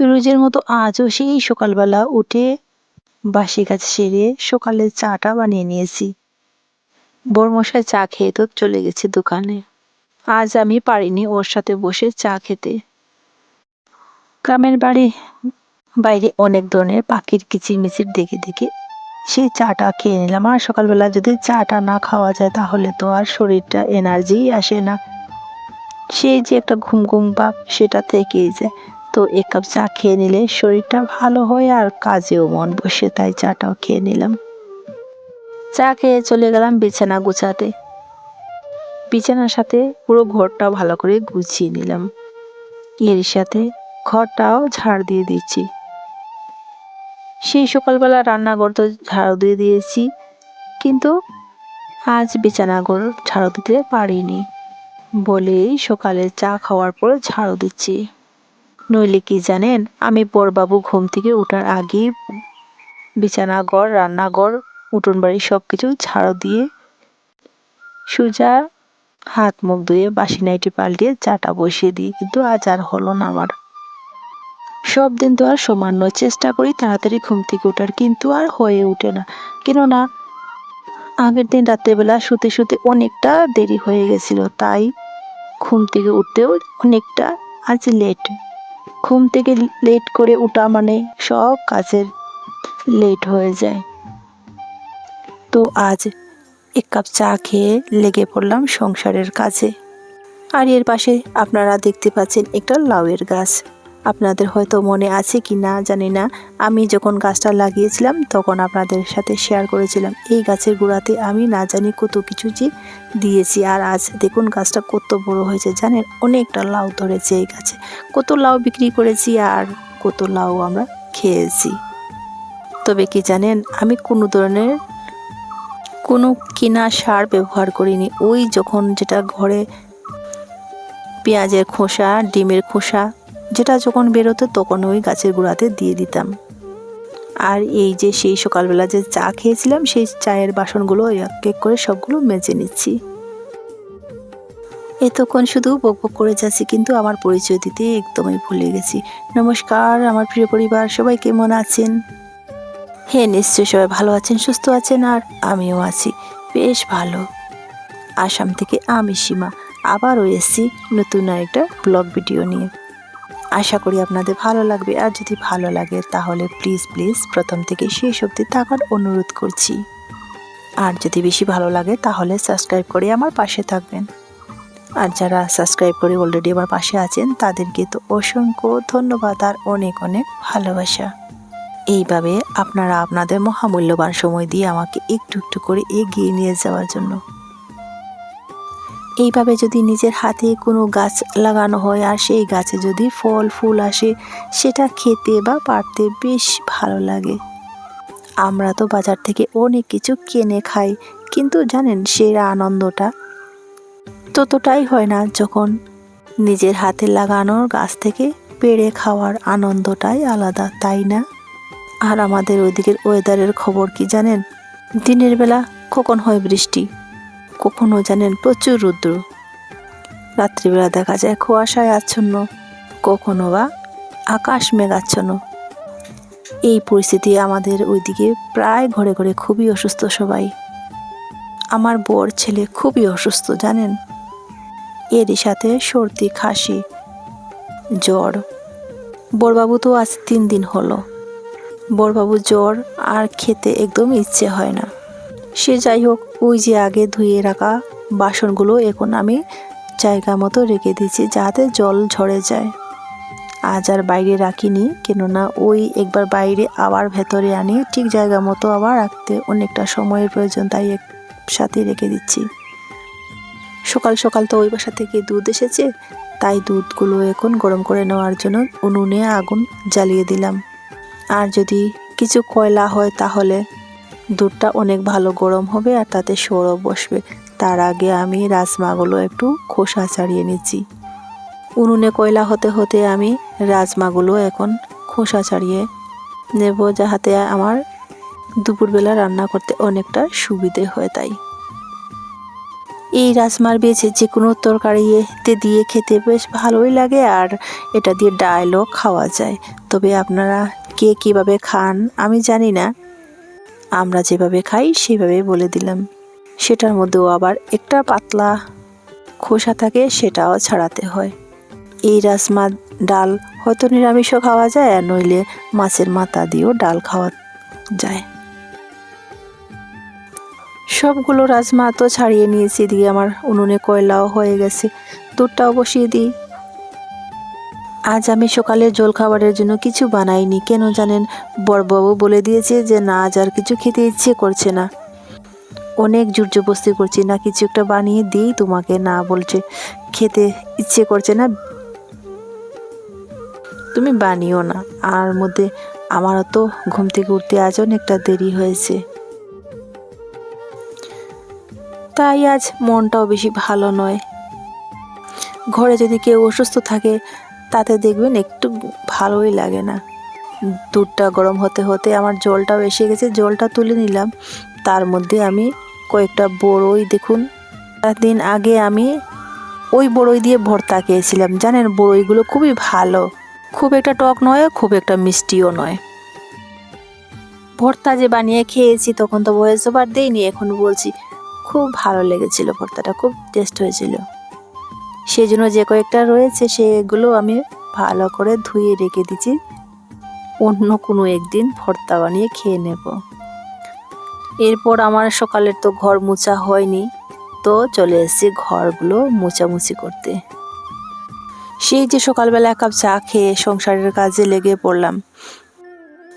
রোজের মতো আজও সেই সকালবেলা উঠে বাসি কাজ সেরে সকালে চাটা বানিয়ে নিয়েছি। বরমশাই চা খেয়ে তো চলে গেছে দোকানে। আজ আমি পারিনি ওর সাথে বসে চা খেতে। গ্রামের বাড়ি বাইরে অনেক ধরনের পাখির কিচিরমিচির দেখে দেখে সেই চাটা খেয়ে নিলাম। আর সকালবেলা যদি চাটা না খাওয়া যায় তাহলে তো আর শরীরটা এনার্জি আসে না। সেই যে একটা ঘুম ঘুম ভাব সেটা থেকেই যায়। তো এক কাপ চা খেয়ে নিলে শরীরটা ভালো হয় আর কাজেও মন বসে, তাই চাটাও খেয়ে নিলাম। চা খেয়ে চলে গেলাম বিছানা গুছাতে। বিছানার সাথে পুরো ঘরটাও ভালো করে গুছিয়ে নিলাম। এর সাথে ঘরটাও ঝাড় দিয়ে দিচ্ছি সেই সকালবেলা রান্নাঘর তো ঝাড়ু দিয়ে দিয়েছি, কিন্তু আজ বিছানাঘর ঝাড়ু দিতে পারিনি। বলেই সকালে চা খাওয়ার পর ঝাড়ু দিচ্ছি। নইলে কি জানেন, আমি বরবাবু ঘুম থেকে ওঠার আগেই বিছানাঘর রান্নাঘর উঠোন বাড়ি সব কিছু ঝাড়ু দিয়ে সোজা হাত মুখ ধুয়ে বাসি নাইটি পাল্টিয়ে চাটা বসিয়ে দিই, কিন্তু আজ আর হলো না আমার। সব দিন তো আর সমান নয়, চেষ্টা করি তাড়াতাড়ি ঘুম থেকে ওঠার, কিন্তু আর হয়ে ওঠে না। কেননা, আগের দিন রাত্রেবেলা শুতে শুতে অনেকটা দেরি হয়ে গেছিল, তাই ঘুম থেকে উঠতেও অনেকটা আজ লেট ঘুম থেকে লেট করে ওঠা মানে সব কাজের লেট হয়ে যায়। তো আজ এক কাপ চা খেয়ে লেগে পড়লাম সংসারের কাজে। আর এর পাশে আপনারা দেখতে পাচ্ছেন একটা লাউয়ের গাছ। আপনাদের হয়তো মনে আছে কি না, জানি না। আমি যখন গাছটা লাগিয়েছিলাম, তখন আপনাদের সাথে শেয়ার করেছিলাম। এই গাছের গোড়াতে আমি না জানি কত কিছু যে দিয়েছি। আর আজ দেখুন গাছটা কত বড় হয়েছে, জানেন? অনেকটা লাউ ধরেছে এই গাছে। কত লাউ বিক্রি করেছি আর কত লাউ আমরা খেয়েছি। তবে কি জানেন, আমি কোনো ধরনের কোনো কিনা সার ব্যবহার করিনি। ওই যখন যেটা ঘরে পেঁয়াজের খোসা, ডিমের খোসা যেটা যখন বেরোতো তখন ওই গাছের গোড়াতে দিয়ে দিতাম। আর এই যে সেই সকালবেলা যে চা খেয়েছিলাম, সেই চায়ের বাসনগুলো এক এক করে সবগুলো মেজে নিচ্ছি। এতক্ষণ শুধু বক বক করে যাচ্ছি, কিন্তু আমার পরিচয় দিতে একদমই ভুলে গেছি। নমস্কার, আমার প্রিয় পরিবার, সবাই কেমন আছেন? হ্যাঁ নিশ্চয়ই সবাই ভালো আছেন, সুস্থ আছেন, আর আমিও আছি। বেশ ভালো। আসাম থেকে আমি সীমা। আবারও এসেছি নতুন একটা ব্লগ ভিডিও নিয়ে। আশা করি আপনাদের ভালো লাগবে। আর যদি ভালো লাগে, তাহলে প্লিজ প্লিজ প্রথম থেকে শেষ অবধি থাকার অনুরোধ করছি। আর যদি বেশি ভালো লাগে, তাহলে সাবস্ক্রাইব করে আমার পাশে থাকবেন। আর যারা সাবস্ক্রাইব করে অলরেডি আমার পাশে আছেন, তাদেরকে তো অসংখ্য ধন্যবাদ আর অনেক অনেক ভালোবাসা। এইভাবে আপনারা আপনাদের মহামূল্যবান সময় দিয়ে আমাকে একটু একটু করে এগিয়ে নিয়ে যাওয়ার জন্য। এইভাবে যদি নিজের হাতে কোনো গাছ লাগানো হয় আর সেই গাছে যদি ফল, ফুল আসে, সেটা খেতে বা পারতে বেশ ভালো লাগে। আমরা তো বাজার থেকে অনেক কিছু কিনে খাই, কিন্তু জানেন সেই আনন্দটা? ততটাই হয় না যখন নিজের হাতে লাগানোর গাছ থেকে পেড়ে খাওয়ার আনন্দটাই আলাদা, তাই না? আর আমাদের ওইদিকের ওয়েদারের খবর কি জানেন? দিনের বেলা কখন হয় বৃষ্টি? কখনো জানেন প্রচুর রুদ্র। রাত্রিবেলা দেখা যায় কুয়াশায় আচ্ছন্ন, কখনো বা আকাশ মেঘাচ্ছন্ন। এই পরিস্থিতি আমাদের ওইদিকে প্রায় ঘরে ঘরে খুবই অসুস্থ সবাই। আমার বর ছেলে খুবই অসুস্থ, জানেন? এরই সাথে সর্দি, খাসি, জ্বর। বরবাবু তো আজ তিন দিন হলো। বরবাবু জ্বর আর খেতে একদম ইচ্ছে হয় না। সে যাই হোক, ওই যে আগে ধুয়ে রাখা বাসনগুলো এখন আমি জায়গা মতো রেখে দিয়েছি যাতে জল ঝরে যায়। আজ আর বাইরে রাখিনি, কেননা ওই একবার বাইরে আবার ভেতরে আনি, ঠিক জায়গা মতো আবার রাখতে অনেকটা সময়ের প্রয়োজন, তাই একসাথে রেখে দিচ্ছি। সকাল সকাল তো ওই বাসা থেকে দুধ এসেছে, তাই দুধগুলো এখন গরম করে নেওয়ার জন্য উনুনে আগুন জ্বালিয়ে দিলাম। আর যদি কিছু কয়লা হয় তাহলে দুধটা অনেক ভালো গরম হবে আর তাতে সরও বসবে। তার আগে আমি রাজমাগুলো একটু খোসা ছাড়িয়ে নিচ্ছি। উনুনে কয়লা হতে হতে আমি রাজমাগুলো এখন খোসা ছাড়িয়ে নেব যাহাতে আমার দুপুরবেলা রান্না করতে অনেকটা সুবিধে হয় তাই। এই রাজমার বেছে যে কোনো তরকারিতে দিয়ে খেতে বেশ ভালোই লাগে আর এটা দিয়ে ডালও খাওয়া যায়। তবে আপনারা কে কীভাবে খান আমি জানি না। আমরা যেভাবে খাই সেভাবে বলে দিলাম। সেটার মধ্যেও আবার একটা পাতলা খোসা থাকে, সেটাও ছাড়াতে হয়। এই রাজমা ডাল হয়তো নিরামিষও খাওয়া যায়, আর নইলে মাছের মাথা দিয়েও ডাল খাওয়া যায়। সবগুলো রাজমা তো ছাড়িয়ে নিয়েছি দিয়ে আমার উনুনে কয়লাও হয়ে গেছে। দুধটাও বসিয়ে দিই। আজ আমি সকালে জল খাবারের জন্য কিছু বানাইনি। কেন জানেন? বড়বাবু বলে দিয়েছে যে না, আজ আর কিছু খেতে ইচ্ছে করছে না। অনেক জবস্তি করছি, না কিছু একটা বানিয়ে দিই তোমাকে, না বলছে। খেতে ইচ্ছে করছে না। তুমি বানিও না। আর মধ্যে আমারও তো ঘুম থেকে উঠতে আজ অনেকটা দেরি হয়েছে। তাই আজ মনটাও বেশি ভালো নয়। ঘরে যদি কেউ অসুস্থ থাকে তাতে দেখবেন একটু ভালোই লাগে না। দুধটা গরম হতে হতে আমার জলটাও এসে গেছে, জলটা তুলে নিলাম। তার মধ্যে আমি কয়েকটা বড়ই দেখুন। দিন আগে আমি ওই বড়ই দিয়ে ভর্তা খেয়েছিলাম। জানেন, বড়ইগুলো খুবই ভালো। খুব একটা টক নয়, খুব একটা মিষ্টিও নয়। ভর্তা যে বানিয়ে খেয়েছি তখন তো ভয়েস ওভার দেইনি, এখন বলছি, খুব ভালো লেগেছিল ভর্তাটা, খুব টেস্ট হয়েছিল। সেই জন্য যে কয়েকটা রয়েছে সেগুলো আমি ভালো করে ধুয়ে রেখে দিচ্ছি। অন্য কোনো একদিন ভর্তা বানিয়ে খেয়ে নেব। এরপর আমার সকালের তো ঘর মোছা হয়নি, তো চলে এসেছি ঘরগুলো মোছামুছি করতে। সেই যে সকালবেলা এক কাপ চা খেয়ে সংসারের কাজে লেগে পড়লাম।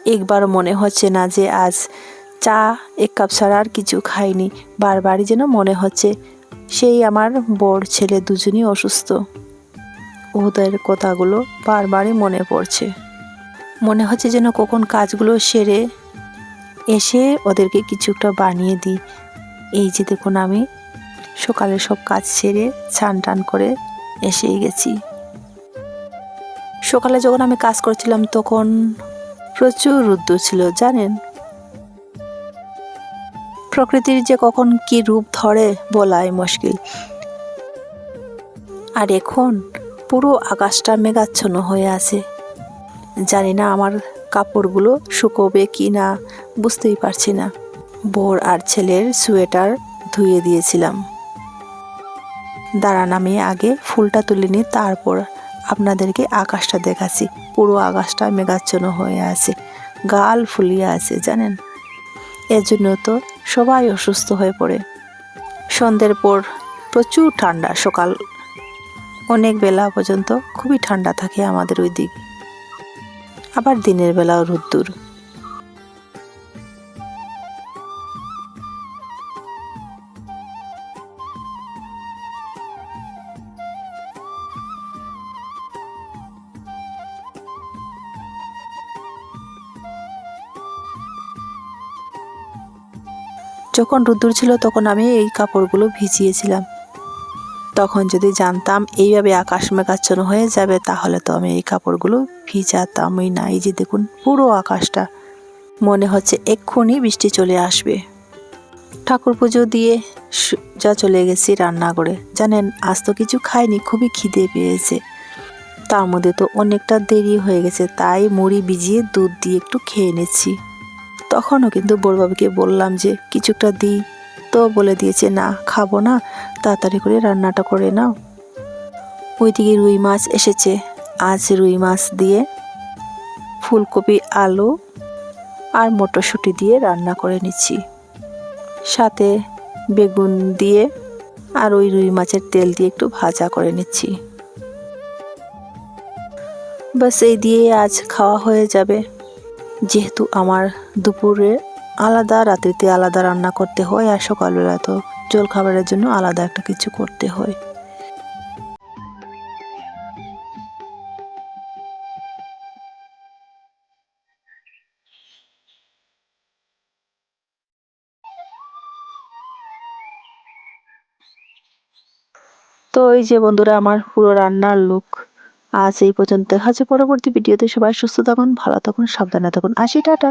একবার মনে হচ্ছে না যে আজ চা এক কাপ ছাড়া আর কিছু খাইনি, বারবারই যেন মনে হচ্ছে সেই আমার বড় ছেলে দুজনই অসুস্থ। ওদের কথাগুলো বারবারই মনে পড়ছে। মনে হচ্ছে যেন কখন কাজগুলো সেরে এসে ওদেরকে কিছু একটা বানিয়ে দিই। এই যে দেখুন আমি, সকালে সব কাজ সেরে ছান টান করে এসেই গেছি। সকালে যখন আমি কাজ করছিলাম তখন প্রচুর রুদ্র ছিল, জানেন? প্রকৃতির যে কখন কি রূপ ধরে বলাই মুশকিল। আর এখন পুরো আকাশটা মেঘাচ্ছন্ন হয়ে আছে। জানি না আমার কাপড়গুলো শুকোবে কি না, বুঝতেই পারছি না। বোর আর ছেলের সোয়েটার ধুয়ে দিয়েছিলাম। দাঁড়ান, আমি আগে ফুলটা তুলে নিই, তারপর আপনাদেরকে আকাশটা দেখাচ্ছি। পুরো আকাশটা মেঘাচ্ছন্ন হয়ে আছে, গাল ফুলিয়ে আছে, জানেন? এর জন্য তো সবাই অসুস্থ হয়ে পড়ে। সন্ধ্যের পর প্রচুর ঠান্ডা সকাল। অনেক বেলা পর্যন্ত খুবই ঠান্ডা থাকে আমাদের ওই দিক। আবার দিনের বেলাও রোদ্দুর যখন রোদ্দুর ছিল তখন আমি এই কাপড়গুলো ভিজিয়েছিলাম। তখন যদি জানতাম এইভাবে আকাশ মেঘাচ্ছন্ন হয়ে যাবে, তাহলে তো আমি এই কাপড়গুলো ভিজাতামই না। এই যে দেখুন, পুরো আকাশটা। মনে হচ্ছে এক্ষুনি বৃষ্টি চলে আসবে। ঠাকুর পুজো দিয়ে যা চলে গেছি রান্না করে জানেন, আজ তো কিছু খাইনি, খুবই খিদে পেয়েছে। তার মধ্যে তো অনেকটা দেরি হয়ে গেছে, তাই মুড়ি ভিজিয়ে দুধ দিয়ে একটু খেয়ে নিচ্ছি। তখনও কিন্তু বড়বাবুকে বললাম যে, কিছুটা দিই তো বলে দিয়েছে, না, খাব না, তাড়াতাড়ি করে রান্নাটা করে নাও। ওইদিকে রুই মাছ এসেছে। আজ রুই মাছ দিয়ে ফুলকপি, আলু আর মটরশুঁটি দিয়ে রান্না করে নিচ্ছি। সাথে বেগুন দিয়ে আর ওই রুই মাছের তেল দিয়ে একটু ভাজা করে নিচ্ছি। বাস এই দিয়ে আজ খাওয়া হয়ে যাবে। যেহেতু আমার দুপুরে আলাদা, রাত্রিতে আলাদা রান্না করতে হয় আর সকালবেলা তো জল খাবারের জন্য আলাদা একটা কিছু করতে হয়। তো এই যে বন্ধুরা, আমার পুরো রান্নার লুক আজ এই পর্যন্ত। দেখা হচ্ছে পরবর্তী ভিডিওতে। সবাই সুস্থ থাকুন, ভালো থাকুন, সাবধানে থাকুন। আসি, টাটা।